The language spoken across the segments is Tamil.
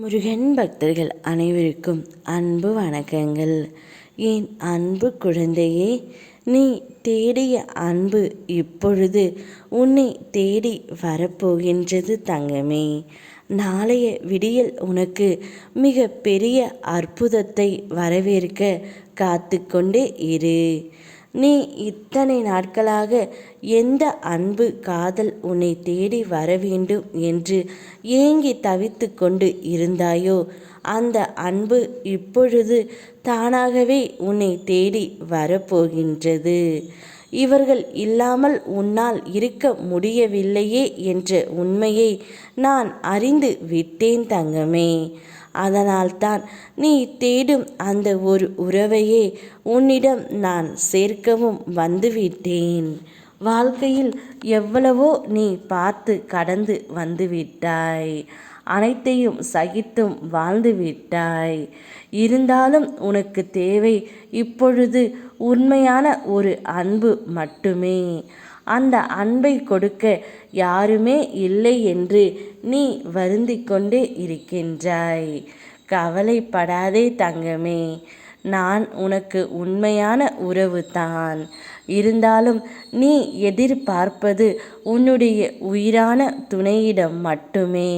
முருகன் பக்தர்கள் அனைவருக்கும் அன்பு வணக்கங்கள். என் அன்பு குழந்தையே நீ தேடிய அன்பு இப்பொழுது உன்னை தேடி வரப்போகின்றது தங்கமே. நாளைய விடியல் உனக்கு மிக பெரிய அற்புதத்தை வரவேற்க காத்து கொண்டே இரு. நீ இத்தனை நாட்களாக எந்த அன்பு காதல் உன்னை தேடி வர வேண்டும் என்று ஏங்கி தவித்து கொண்டு இருந்தாயோ? அந்த அன்பு இப்பொழுது தானாகவே உன்னை தேடி வரப்போகின்றது. இவர்கள் இல்லாமல் உன்னால் இருக்க முடியவில்லையே என்ற உண்மையை நான் அறிந்து விட்டேன் தங்கமே. அதனால்தான் நீ தேடும் அந்த ஒரு உறவையே உன்னிடம் நான் சேர்க்கவும் வந்துவிட்டேன். வாழ்க்கையில் எவ்வளவோ நீ பார்த்து கடந்து வந்துவிட்டாய். அனைத்தையும் சகித்தும் வாழ்ந்து விட்டாய். இருந்தாலும் உனக்கு தேவை இப்பொழுது உண்மையான ஒரு அன்பு மட்டுமே. அந்த அன்பை கொடுக்க யாருமே இல்லை என்று நீ வருந்திக்கொண்டே இருக்கின்றாய். கவலைப்படாதே தங்கமே. நான் உனக்கு உண்மையான உறவு தான் இருந்தாலும் நீ எதிர்பார்ப்பது உன்னுடைய உயிரான துணையிடம் மட்டுமே.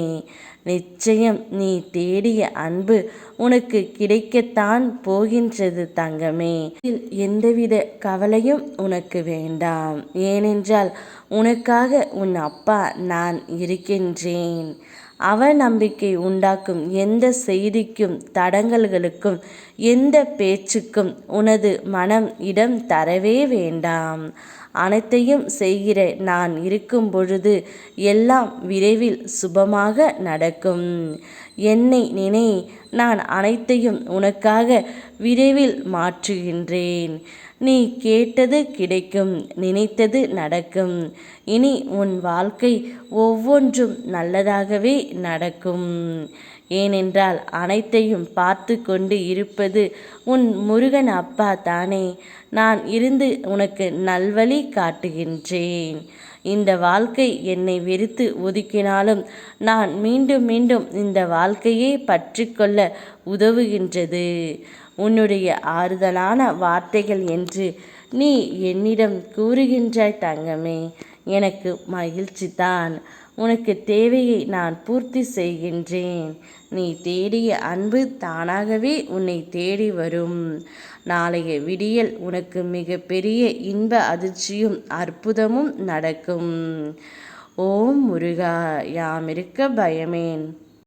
நிச்சயம் நீ தேடிய அன்பு உனக்கு கிடைக்கத்தான் போகின்றது தங்கமே. இதில் எந்தவித கவலையும் உனக்கு வேண்டாம். ஏனென்றால் உனக்காக உன் அப்பா நான் இருக்கின்றேன். அவநம்பிக்கை உண்டாக்கும் எந்த செய்திக்கும் தடங்கல்களுக்கும் எந்த பேச்சுக்கும் உனது மனம் இடம் தரவே வேண்டாம். அனைத்தையும் செய்கிற நான் இருக்கும் பொழுது எல்லாம் விரைவில் சுபமாக நடக்கும். என்னை நினை நான் அனைத்தையும் உனக்காக விரைவில் மாற்றுகின்றேன். நீ கேட்டது கிடைக்கும் நினைத்தது நடக்கும். இனி உன் வாழ்க்கை ஒவ்வொன்றும் நல்லதாகவே நடக்கும். ஏனென்றால் அனைத்தையும் பார்த்து கொண்டு இருப்பது உன் முருகன் அப்பா தானே. நான் இருந்து உனக்கு நல்வழி காட்டுகின்றேன். இந்த வாழ்க்கை என்னை வெறுத்து ஒதுக்கினாலும் நான் மீண்டும் மீண்டும் இந்த வாழ்க்கையே பற்றி கொள்ள உதவுகின்றது. உன்னுடைய ஆறுதலான வார்த்தைகள் என்று நீ என்னிடம் கூறுகின்றாய் தங்கமே. எனக்கு மகிழ்ச்சி தான் உனக்கு தேவையை நான் பூர்த்தி செய்கின்றேன். நீ தேடிய அன்பு தானாகவே உன்னை தேடி வரும். நாளைய விடியல் உனக்கு மிக பெரிய இன்ப அதிர்ச்சியும் அற்புதமும் நடக்கும். ஓம் முருகா யாம் இருக்க பயமேன்.